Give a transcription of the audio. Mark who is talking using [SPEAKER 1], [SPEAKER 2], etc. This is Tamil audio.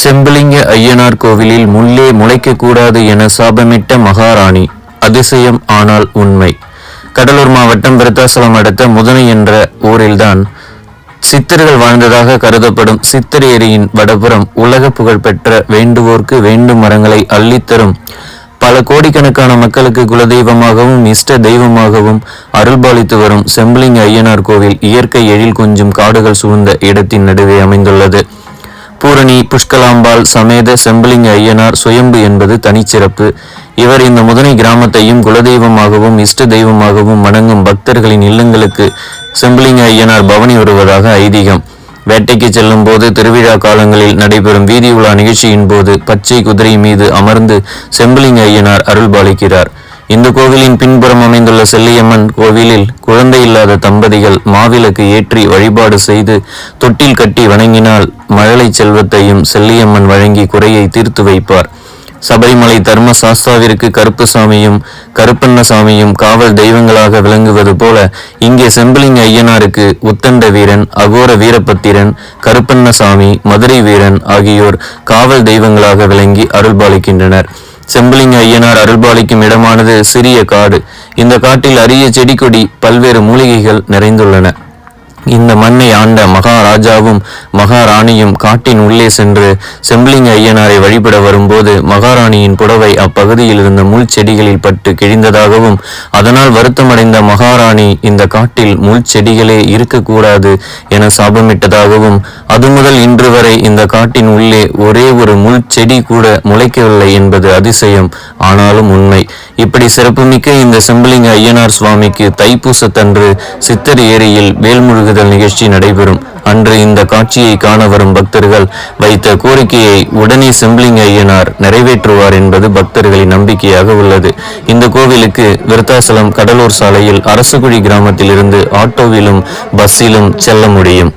[SPEAKER 1] செம்பலிங்க ஐயனார் கோவிலில் முள்ளே முளைக்கக்கூடாது என சாபமிட்ட மகாராணி. அதிசயம் ஆனால் உண்மை. கடலூர் மாவட்டம் விருத்தாசலம் அடுத்த முதனை என்ற ஊரில்தான் சித்தர்கள் வாழ்ந்ததாக கருதப்படும் சித்தர் ஏரியின் வடபுறம் உலக புகழ்பெற்ற வேண்டுவோர்க்கு வேண்டும் மரங்களை அள்ளித்தரும் பல கோடிக்கணக்கான மக்களுக்கு குலதெய்வமாகவும் இஷ்ட தெய்வமாகவும் அருள்பாலித்து வரும் செம்பலிங்க ஐயனார் கோவில் இயற்கை எழில் கொஞ்சம் காடுகள் சூழ்ந்த இடத்தின் நடுவே அமைந்துள்ளது. பூரணி புஷ்கலாம்பாள் சமேத செம்பிலிங்க ஐயனார் சுயம்பு என்பது தனிச்சிறப்பு. இவர் இந்த முதனை கிராமத்தையும் குலதெய்வமாகவும் இஷ்ட தெய்வமாகவும் வணங்கும் பக்தர்களின் இல்லங்களுக்கு செம்பலிங்க ஐயனார் பவனி வருவதாக ஐதீகம். வேட்டைக்கு செல்லும் போது திருவிழா காலங்களில் நடைபெறும் வீதி உலா நிகழ்ச்சியின் போது பச்சை குதிரை மீது அமர்ந்து செம்பிலிங்க ஐயனார் அருள்பாலிக்கிறார். இந்த கோவிலின் பின்புறம் அமைந்துள்ள செல்லியம்மன் கோவிலில் குழந்தை இல்லாத தம்பதிகள் மாவிளக்கு ஏற்றி வழிபாடு செய்து தொட்டில் கட்டி வணங்கினால் மழலை செல்வத்தையும் செல்லியம்மன் வழங்கி குறையை தீர்த்து வைப்பார். சபரிமலை தர்ம சாஸ்தாவிற்கு கருப்புசாமியும் கருப்பண்ணசாமியும் காவல் தெய்வங்களாக விளங்குவது போல இங்கே செம்பிலிங்க ஐயனாருக்கு உத்தண்ட வீரன் அகோர வீரபத்திரன் கருப்பண்ணசாமி மதுரை வீரன் ஆகியோர் காவல் தெய்வங்களாக விளங்கி அருள்பாலிக்கின்றனர். செம்பிலிங்க ஐயனார் அருள்பாலிக்கும் இடமானது சிறிய காடு. இந்த காட்டில் அரிய செடி கொடி பல்வேறு மூலிகைகள் நிறைந்துள்ளன. இந்த மண்ணை ஆண்ட மகாராஜாவும் மகாராணியும் காட்டின் உள்ளே சென்று செம்பிளிங்க ஐயனாரை வழிபட வரும்போது மகாராணியின் புடவை அப்பகுதியில் இருந்த முள் செடிகளில் பட்டு கிழிந்ததாகவும் அதனால் வருத்தமடைந்த மகாராணி இந்த காட்டில் முள் செடிகளே இருக்கக்கூடாது என சாபமிட்டதாகவும் அது முதல் இன்று வரை இந்த காட்டின் உள்ளே ஒரே ஒரு முள் செடி கூட முளைக்கவில்லை என்பது அதிசயம் ஆனாலும் உண்மை. இப்படி சிறப்புமிக்க இந்த செம்பிளிங்க ஐயனார் சுவாமிக்கு தைப்பூசத்தன்று சித்தர் ஏரியில் வேல்முழுகுதல் நிகழ்ச்சி நடைபெறும். அன்று இந்த காட்சியை காண வரும் பக்தர்கள் வைத்த கோரிக்கையை உடனே செம்பிளிங் ஐயனார் நிறைவேற்றுவார் என்பது பக்தர்களின் நம்பிக்கையாக உள்ளது. இந்த கோவிலுக்கு விருத்தாசலம் கடலூர் சாலையில் அரசுகுழி கிராமத்தில் இருந்து ஆட்டோவிலும் பஸ்ஸிலும் செல்ல முடியும்.